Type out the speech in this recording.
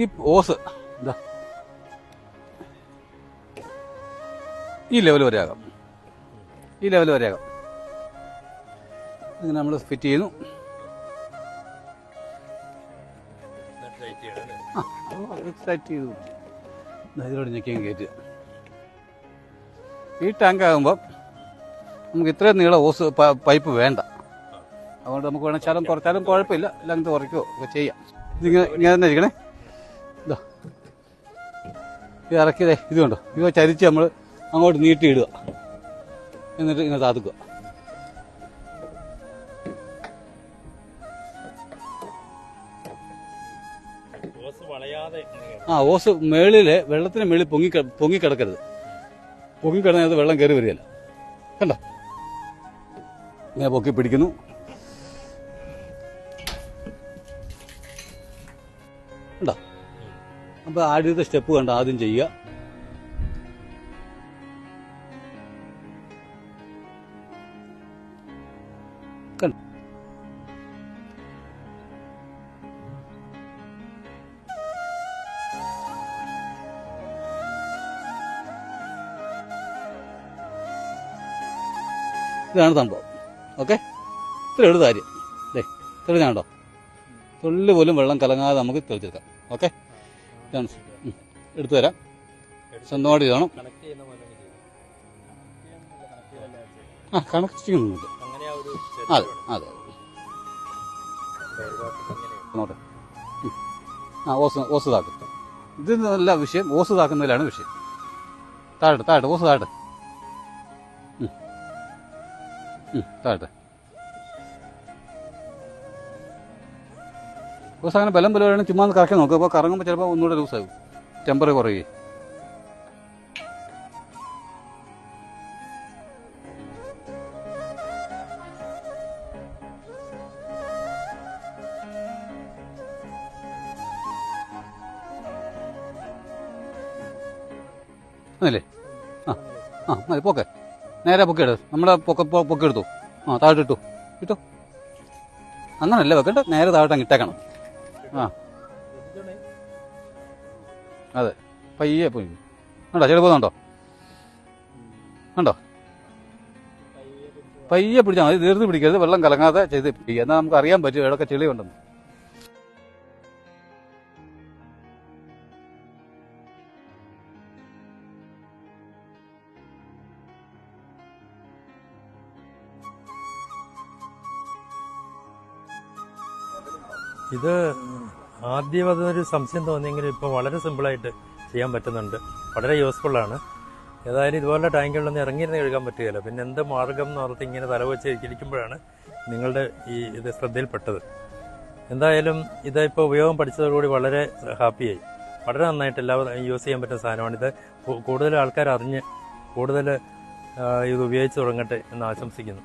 ഈ ഓസ് എന്താ ഈ ലെവൽ വരെ ആകാം. ഈ ലെവൽ വരെ ആകാം. ഇങ്ങനെ നമ്മൾ ഫിറ്റ് ചെയ്യുന്നു. ഇതിലോട്ട് ഞെക്കിയും കയറ്റുക. ഈ ടാങ്ക് ആകുമ്പോൾ നമുക്ക് ഇത്രയും നീളം ഓസ് പൈപ്പ് വേണ്ട. അതുകൊണ്ട് നമുക്ക് വേണമെങ്കിൽ ശലം കുറച്ചാലും കുഴപ്പമില്ല. ലെങ്ത് കുറയ്ക്കുകയോ ഒക്കെ ചെയ്യാം. ഇതിങ്ങനെ ഇങ്ങനെ തന്നെ ഇരിക്കണേ. ഇത് ഇറക്കിയതേ ഇത് കണ്ടോ? ഇത് ചരിച്ച് നമ്മൾ അങ്ങോട്ട് നീട്ടിയിടുക. എന്നിട്ട് ഇങ്ങനെ താത്തുക്കുക. വളയാതെ ആ ഓസ് മേളിൽ വെള്ളത്തിന് മേളിൽ പൊങ്ങി പൊങ്ങി കിടക്കരുത്. പൊങ്ങി കിടന്നത് വെള്ളം കയറി വരികയല്ല. കണ്ടോ? ഇങ്ങനെ പൊക്കി പിടിക്കുന്നു. കണ്ടോ? അപ്പൊ ആദ്യത്തെ സ്റ്റെപ്പ് കണ്ട ആദ്യം ചെയ്യുക. ഇതാണ് സംഭവം. ഓക്കെ? ഇത്ര എടുത്ത കാര്യം. ദേ തെളിഞ്ഞാണ്ടോ തുള്ളി പോലും വെള്ളം കലങ്ങാതെ നമുക്ക് തെളിച്ചെടുക്കാം. ഓക്കെ. എടുത്തു തരാം. സ്വന്തമായിട്ട് ചെയ്യണം. ആ കണക്ട് ചെയ്യുന്നുണ്ട് അതെ അതെ ഉം. ആ ഓസ് ഓസ് താക്കും ഇത് നല്ല വിഷയം. ഓസ് താക്കുന്നതിലാണ് വിഷയം താഴട്ടെ താഴട്ടെ ഓസ് താഴട്ടെ ഉം. ഓസ് അങ്ങനെ ബലം ബലമാണ് ചുമ്മാ ഒന്ന് കറക്കി നോക്കുക അപ്പോൾ കറങ്ങുമ്പോൾ ചിലപ്പോൾ ഒന്നുകൂടെ ലൂസാകും. ടെമ്പർ കുറയുകയും. അല്ലേ ആ ആ മതി പൊക്കെ. നേരെ പൊക്കെടു പൊക്ക പൊക്കെ എടുത്തു. ആ താഴെ ഇട്ടു. അങ്ങനല്ല വെക്കട്ടെ നേരെ താഴെ അങ്ങ് ഇട്ടേക്കണം. ആ. അതെ. പയ്യെ പോയി. കണ്ടോ? ചെളി പോകുന്നുണ്ടോ? കണ്ടോ? പയ്യെ പിടിച്ചാൽ മതി. തീർത്ത് പിടിക്കരുത്. വെള്ളം കലങ്ങാതെ ചെയ്ത് പിടിക്കുക. എന്നാൽ നമുക്ക് അറിയാൻ പറ്റും എവിടെയൊക്കെ ചെളി ഉണ്ടെന്ന്. ഇത് ആദ്യം അതൊരു സംശയം തോന്നിയെങ്കിലും ഇപ്പോൾ വളരെ സിമ്പിളായിട്ട് ചെയ്യാൻ പറ്റുന്നുണ്ട്. വളരെ യൂസ്ഫുള്ളാണ് ഏതായാലും ഇതുപോലെ ടാങ്കുകളിലൊന്നും ഇറങ്ങിയിരുന്ന് കഴുകാൻ പറ്റുകയില്ല. പിന്നെ എന്ത് മാർഗം എന്ന് ഓർത്ത് ഇങ്ങനെ തലവെച്ച് ഇരിക്കുമ്പോഴാണ് നിങ്ങളുടെ ഈ ഇത് ശ്രദ്ധയിൽപ്പെട്ടത്. എന്തായാലും ഇതിപ്പോൾ ഉപയോഗം പഠിച്ചതോടുകൂടി വളരെ ഹാപ്പിയായി വളരെ നന്നായിട്ട് എല്ലാവരും യൂസ് ചെയ്യാൻ പറ്റുന്ന സാധനമാണ്. ഇത് കൂടുതൽ ആൾക്കാർ അറിഞ്ഞ് കൂടുതൽ ഇത് ഉപയോഗിച്ച് തുടങ്ങട്ടെ എന്ന് ആശംസിക്കുന്നു.